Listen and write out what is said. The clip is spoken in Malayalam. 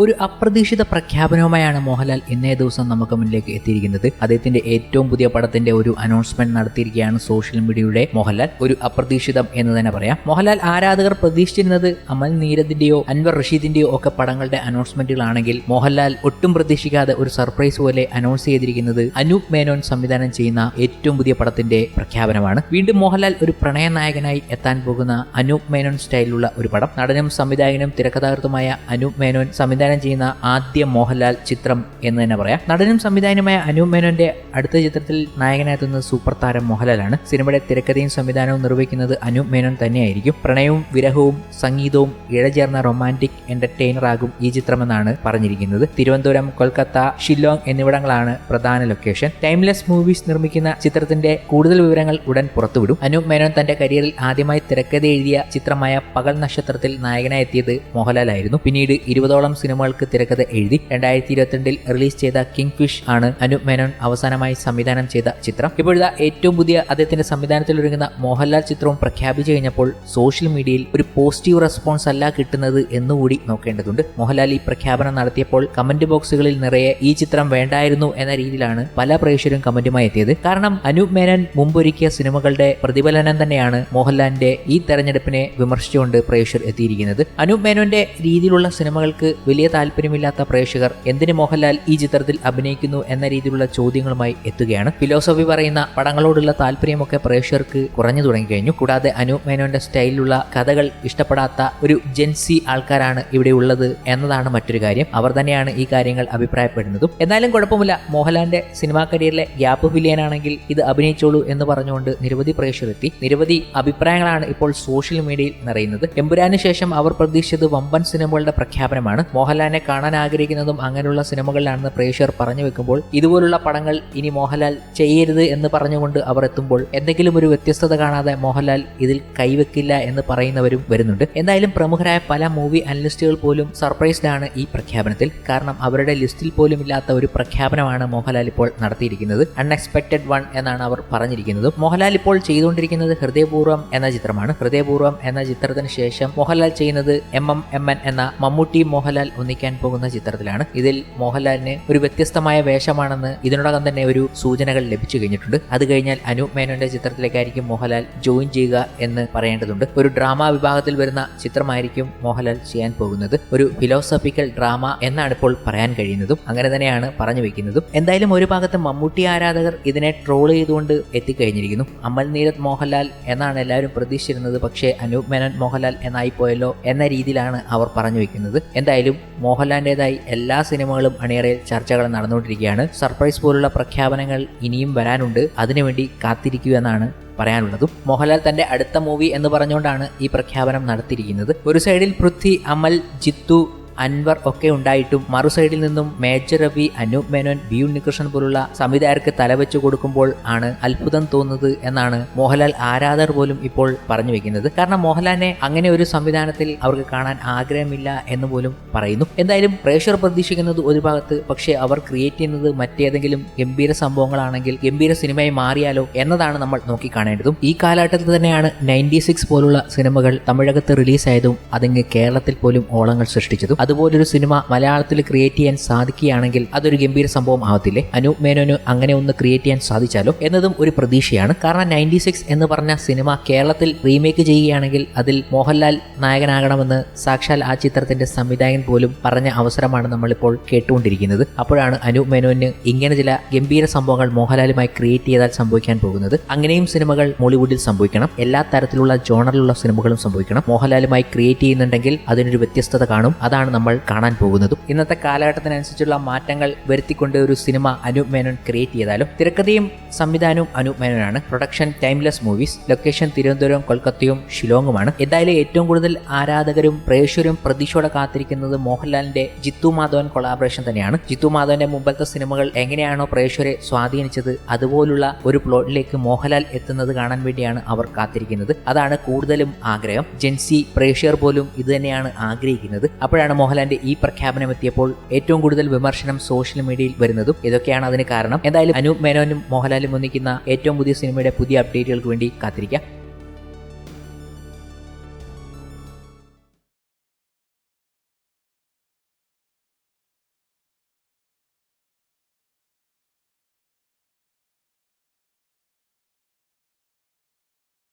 ഒരു അപ്രതീക്ഷിത പ്രഖ്യാപനവുമായാണ് മോഹൻലാൽ ഇന്നേ ദിവസം നമുക്ക് മുന്നിലേക്ക് എത്തിയിരിക്കുന്നത്. അദ്ദേഹത്തിന്റെ ഏറ്റവും പുതിയ പടത്തിന്റെ ഒരു അനൗൺസ്മെന്റ് നടത്തിയിരിക്കുകയാണ് സോഷ്യൽ മീഡിയയുടെ മോഹൻലാൽ. ഒരു അപ്രതീക്ഷിതം എന്ന് തന്നെ പറയാം. മോഹൻലാൽ ആരാധകർ പ്രതീക്ഷിച്ചിരുന്നത് അമൽ നീരദിന്റെയോ അൻവർ റഷീദിന്റെയോ ഒക്കെ പടങ്ങളുടെ അനൗൺസ്മെന്റുകളാണെങ്കിൽ മോഹൻലാൽ ഒട്ടും പ്രതീക്ഷിക്കാതെ ഒരു സർപ്രൈസ് പോലെ അനൗൺസ് ചെയ്തിരിക്കുന്നത് അനൂപ് മേനോൻ സംവിധാനം ചെയ്യുന്ന ഏറ്റവും പുതിയ പടത്തിന്റെ പ്രഖ്യാപനമാണ്. വീണ്ടും മോഹൻലാൽ ഒരു പ്രണയ നായകനായി എത്താൻ പോകുന്ന അനൂപ് മേനോൻ സ്റ്റൈലിലുള്ള ഒരു പടം. നടനും സംവിധായകനും തിരക്കഥാകൃത്തുമായ അനൂപ് മേനോൻ സംവിധാനം ചെയ്യുന്ന ആദ്യ മോഹൻലാൽ ചിത്രം എന്ന് തന്നെ പറയാം. നടനും സംവിധായകനുമായ അനു മേനോന്റെ അടുത്ത ചിത്രത്തിൽ നായകനായെത്തുന്നത് സൂപ്പർ താരം മോഹൻലാലാണ്. സിനിമയുടെ തിരക്കഥയും സംവിധാനവും നിർവഹിക്കുന്നത് അനു മേനോൻ തന്നെയായിരിക്കും. പ്രണയവും വിരഹവും സംഗീതവും ഇഴചേർന്ന റൊമാന്റിക് എന്റർടൈനർ ആകും ഈ ചിത്രമെന്നാണ് പറഞ്ഞിരിക്കുന്നത്. തിരുവനന്തപുരം കൊൽക്കത്ത ഷില്ലോങ് എന്നിവിടങ്ങളാണ് പ്രധാന ലൊക്കേഷൻ ടൈംലെസ് മൂവീസ് നിർമ്മിക്കുന്ന ചിത്രത്തിന്റെ കൂടുതൽ വിവരങ്ങൾ ഉടൻ പുറത്തുവിടും. അനു മേനോൻ തന്റെ കരിയറിൽ ആദ്യമായി തിരക്കഥ എഴുതിയ ചിത്രമായ പകൽ നക്ഷത്രത്തിൽ നായകനായെത്തിയത് മോഹൻലാലായിരുന്നു. പിന്നീട് ഇരുപതോളം സിനിമകൾക്ക് തിരക്കഥ എഴുതി രണ്ടായിരത്തി ഇരുപത്തിരണ്ടിൽ റിലീസ് ചെയ്ത കിങ് ഫിഷ് ആണ് അനു മേനോൻ അവസാനമായി സംവിധാനം ചെയ്ത ചിത്രം. ഇപ്പോഴത്തെ ഏറ്റവും പുതിയ അദ്ദേഹത്തിന്റെ സംവിധാനത്തിൽ ഒരുങ്ങുന്ന മോഹൻലാൽ ചിത്രവും പ്രഖ്യാപിച്ചു കഴിഞ്ഞപ്പോൾ സോഷ്യൽ മീഡിയയിൽ ഒരു പോസിറ്റീവ് റെസ്പോൺസ് അല്ല കിട്ടുന്നത് എന്നുകൂടി നോക്കേണ്ടതുണ്ട്. മോഹൻലാൽ ഈ പ്രഖ്യാപനം നടത്തിയപ്പോൾ കമന്റ് ബോക്സുകളിൽ നിറയെ ഈ ചിത്രം വേണ്ടായിരുന്നു എന്ന രീതിയിലാണ് പല പ്രേക്ഷകരും കമന്റുമായി എത്തിയത്. കാരണം അനു മേനൻ മുമ്പൊരുക്കിയ സിനിമകളുടെ പ്രതിഫലനം തന്നെയാണ് മോഹൻലാലിന്റെ ഈ തെരഞ്ഞെടുപ്പിനെ വിമർശിച്ചുകൊണ്ട് പ്രേക്ഷകർ എത്തിയിരിക്കുന്നത്. അനു മേനോന്റെ രീതിയിലുള്ള സിനിമകൾക്ക് താല്പര്യമില്ലാത്ത പ്രേക്ഷകർ എന്തിന് മോഹൻലാൽ ഈ ചിത്രത്തിൽ അഭിനയിക്കുന്നു എന്ന രീതിയിലുള്ള ചോദ്യങ്ങളുമായി എത്തുകയാണ്. ഫിലോസഫി പറയുന്ന പടങ്ങളോടുള്ള താല്പര്യമൊക്കെ പ്രേക്ഷകർക്ക് കുറഞ്ഞു തുടങ്ങിക്കഴിഞ്ഞു. കൂടാതെ അനൂപ് മേനോന്റെ സ്റ്റൈലിലുള്ള കഥകൾ ഇഷ്ടപ്പെടാത്ത ഒരു ജെൻസി ആൾക്കാരാണ് ഇവിടെ ഉള്ളത് എന്നതാണ് മറ്റൊരു കാര്യം. അവർ തന്നെയാണ് ഈ കാര്യങ്ങൾ അഭിപ്രായപ്പെടുന്നതും. എന്നാലും കുഴപ്പമില്ല. മോഹൻലാലിന്റെ സിനിമാ കരിയറിലെ ഗ്യാപ്പ് ഫില്ലിയാനാണെങ്കിൽ ഇത് അഭിനയിച്ചോളൂ എന്ന് പറഞ്ഞുകൊണ്ട് നിരവധി പ്രേക്ഷകർ എത്തി നിരവധി അഭിപ്രായങ്ങളാണ് ഇപ്പോൾ സോഷ്യൽ മീഡിയയിൽ നിറയുന്നത്. എമ്പുരാന് ശേഷം അവർ പ്രതീക്ഷിച്ചത് വമ്പൻ സിനിമകളുടെ പ്രഖ്യാപനമാണ്. മോഹൻലാലിനെ കാണാൻ ആഗ്രഹിക്കുന്നതും അങ്ങനെയുള്ള സിനിമകളിലാണെന്ന് പ്രേക്ഷകർ പറഞ്ഞു വെക്കുമ്പോൾ ഇതുപോലുള്ള പടങ്ങൾ ഇനി മോഹൻലാൽ ചെയ്യരുത് എന്ന് പറഞ്ഞുകൊണ്ട് അവർ എത്തുമ്പോൾ എന്തെങ്കിലും ഒരു വ്യത്യസ്തത കാണാതെ മോഹൻലാൽ ഇതിൽ കൈവെക്കില്ല എന്ന് പറയുന്നവരും വരുന്നുണ്ട്. എന്തായാലും പ്രമുഖരായ പല മൂവി അനലിസ്റ്റുകൾ പോലും സർപ്രൈസ്ഡ് ആണ് ഈ പ്രഖ്യാപനത്തിൽ. കാരണം അവരുടെ ലിസ്റ്റിൽ പോലും ഇല്ലാത്ത ഒരു പ്രഖ്യാപനമാണ് മോഹൻലാൽ ഇപ്പോൾ നടത്തിയിരിക്കുന്നത്. അൺഎക്സ്പെക്ടഡ് വൺ എന്നാണ് അവർ പറഞ്ഞിരിക്കുന്നത്. മോഹൻലാൽ ഇപ്പോൾ ചെയ്തുകൊണ്ടിരിക്കുന്നത് ഹൃദയപൂർവം എന്ന ചിത്രമാണ്. ഹൃദയപൂർവം എന്ന ചിത്രത്തിന് ശേഷം മോഹൻലാൽ ചെയ്യുന്നത് എം എം എം എൻ എന്ന മമ്മൂട്ടി മോഹൻലാൽ ഒന്നിക്കാൻ പോകുന്ന ചിത്രത്തിലാണ്. ഇതിൽ മോഹൻലാലിന് ഒരു വ്യത്യസ്തമായ വേഷമാണെന്ന് ഇതിനോടകം തന്നെ ഒരു സൂചനകൾ ലഭിച്ചു കഴിഞ്ഞിട്ടുണ്ട്. അത് കഴിഞ്ഞാൽ അനൂപ് മേനോന്റെ ചിത്രത്തിലേക്കായിരിക്കും മോഹൻലാൽ ജോയിൻ ചെയ്യുക എന്ന് പറയേണ്ടതുണ്ട്. ഒരു ഡ്രാമ വിഭാഗത്തിൽ വരുന്ന ചിത്രമായിരിക്കും മോഹൻലാൽ ചെയ്യാൻ പോകുന്നത്. ഒരു ഫിലോസഫിക്കൽ ഡ്രാമ എന്നാണ് ഇപ്പോൾ പറയാൻ കഴിയുന്നതും അങ്ങനെ തന്നെയാണ് പറഞ്ഞു വെക്കുന്നതും. എന്തായാലും ഒരു ഭാഗത്ത് മമ്മൂട്ടി ആരാധകർ ഇതിനെ ട്രോൾ ചെയ്തുകൊണ്ട് എത്തിക്കഴിഞ്ഞിരിക്കുന്നു. അമൽ നീരത് മോഹൻലാൽ എന്നാണ് എല്ലാവരും പ്രതീക്ഷിച്ചിരുന്നത്. പക്ഷേ അനൂപ് മേനോൻ മോഹൻലാൽ എന്നായി പോയല്ലോ എന്ന രീതിയിലാണ് അവർ പറഞ്ഞു വെക്കുന്നത്. എന്തായാലും മോഹൻലാലിന്റെതായി എല്ലാ സിനിമകളും അണിയറയിൽ ചർച്ചകൾ നടന്നുകൊണ്ടിരിക്കുകയാണ്. സർപ്രൈസ് പോലുള്ള പ്രഖ്യാപനങ്ങൾ ഇനിയും വരാനുണ്ട്. അതിനുവേണ്ടി കാത്തിരിക്കൂ എന്നാണ് പറയാനുള്ളതും. മോഹൻലാൽ തന്റെ അടുത്ത മൂവി എന്ന് പറഞ്ഞുകൊണ്ടാണ് ഈ പ്രഖ്യാപനം നടത്തിയിരിക്കുന്നത്. ഒരു സൈഡിൽ പൃഥ്വി അമൽ ജിത്തു അൻവർ ഒക്കെ ഉണ്ടായിട്ടും മറു സൈഡിൽ നിന്നും മേജർ രവി അനൂപ് മേനോൻ ബി ഉണ്ണികൃഷ്ണൻ പോലുള്ള സംവിധായകർക്ക് തലവെച്ചു കൊടുക്കുമ്പോൾ ആണ് അത്ഭുതം തോന്നുന്നത് എന്നാണ് മോഹൻലാൽ ആരാധർ പോലും ഇപ്പോൾ പറഞ്ഞു വെക്കുന്നത്. കാരണം മോഹൻലാലിനെ അങ്ങനെ ഒരു സംവിധാനത്തിൽ അവർക്ക് കാണാൻ ആഗ്രഹമില്ല എന്ന് പോലും പറയുന്നു. എന്തായാലും പ്രേക്ഷകർ പ്രതീക്ഷിക്കുന്നത് ഒരു ഭാഗത്ത് പക്ഷേ അവർ ക്രിയേറ്റ് ചെയ്യുന്നത് മറ്റേതെങ്കിലും ഗംഭീര സംഭവങ്ങളാണെങ്കിൽ ഗംഭീര സിനിമയായി മാറിയാലോ എന്നതാണ് നമ്മൾ നോക്കി കാണേണ്ടതും ഈ കാലഘട്ടത്തിൽ തന്നെയാണ് നയന്റി സിക്സ് പോലുള്ള സിനിമകൾ തമിഴകത്ത് റിലീസായതും അതിങ്ങ് കേരളത്തിൽ പോലും ഓളങ്ങൾ സൃഷ്ടിച്ചതും. അതുപോലൊരു സിനിമ മലയാളത്തിൽ ക്രിയേറ്റ് ചെയ്യാൻ സാധിക്കുകയാണെങ്കിൽ അതൊരു ഗംഭീര സംഭവം ആവത്തില്ലേ? അനൂപ് മേനോന് അങ്ങനെ ഒന്ന് ക്രിയേറ്റ് ചെയ്യാൻ സാധിച്ചാലോ? എന്നതും ഒരു പ്രതീക്ഷയാണ്. കാരണം നയന്റി സിക്സ് എന്ന് പറഞ്ഞ സിനിമ കേരളത്തിൽ റീമേക്ക് ചെയ്യുകയാണെങ്കിൽ അതിൽ മോഹൻലാൽ നായകനാകണമെന്ന് സാക്ഷാൽ ആ ചിത്രത്തിന്റെ സംവിധായകൻ പോലും പറഞ്ഞ അവസരമാണ് നമ്മളിപ്പോൾ കേട്ടുകൊണ്ടിരിക്കുന്നത്. അപ്പോഴാണ് അനു മേനോന് ഇങ്ങനെ ചില ഗംഭീര സംഭവങ്ങൾ മോഹൻലാലുമായി ക്രിയേറ്റ് ചെയ്താൽ സംഭവിക്കാൻ പോകുന്നത്. അങ്ങനെയും സിനിമകൾ മോളിവുഡിൽ സംഭവിക്കണം. എല്ലാ തരത്തിലുള്ള ജോണറിലുള്ള സിനിമകളും സംഭവിക്കണം. മോഹൻലാലുമായി ക്രിയേറ്റ് ചെയ്യുന്നുണ്ടെങ്കിൽ അതിനൊരു വ്യത്യസ്തത കാണും. അതാണ് നമ്മൾ കാണാൻ പോകുന്നതും ഇന്നത്തെ കാലഘട്ടത്തിനനുസരിച്ചുള്ള മാറ്റങ്ങൾ വരുത്തിക്കൊണ്ട് ഒരു സിനിമ അനൂപ് മേനോൻ ക്രിയേറ്റ് ചെയ്താലും തിരക്കഥയും സംവിധാനവും Anoop മേനോനാണ്. Production Timeless Movies location Thiruvananthapuram കൊൽക്കത്തയും ഷിലോങ്ങുമാണ് എന്തായാലും ഏറ്റവും കൂടുതൽ ആരാധകരും പ്രേക്ഷകരും പ്രതീക്ഷയോടെ കാത്തിരിക്കുന്നത് മോഹൻലാലിന്റെ ജിത്തു മാധവൻ കൊളാബറേഷൻ തന്നെയാണ്. ജിത്തു മാധവന്റെ മുമ്പത്തെ സിനിമകൾ എങ്ങനെയാണോ പ്രേക്ഷകരെ സ്വാധീനിച്ചത് അതുപോലുള്ള ഒരു പ്ലോട്ടിലേക്ക് മോഹൻലാൽ എത്തുന്നത് കാണാൻ വേണ്ടിയാണ് അവർ കാത്തിരിക്കുന്നത്. അതാണ് കൂടുതലും ആഗ്രഹം. ജെൻസി പ്രേക്ഷകർ പോലും ഇത് തന്നെയാണ് ആഗ്രഹിക്കുന്നത്. അപ്പോഴാണ് മോഹൻലാലിന്റെ ഈ പ്രഖ്യാപനം എത്തിയപ്പോൾ ഏറ്റവും കൂടുതൽ വിമർശനം സോഷ്യൽ മീഡിയയിൽ വരുന്നതും ഇതൊക്കെയാണ് അതിന് കാരണം. എന്തായാലും അനൂപ് മേനോനും മോഹൻലാലും ഒന്നിക്കുന്ന ഏറ്റവും പുതിയ സിനിമയുടെ പുതിയ അപ്ഡേറ്റുകൾക്ക് വേണ്ടി കാത്തിരിക്കാം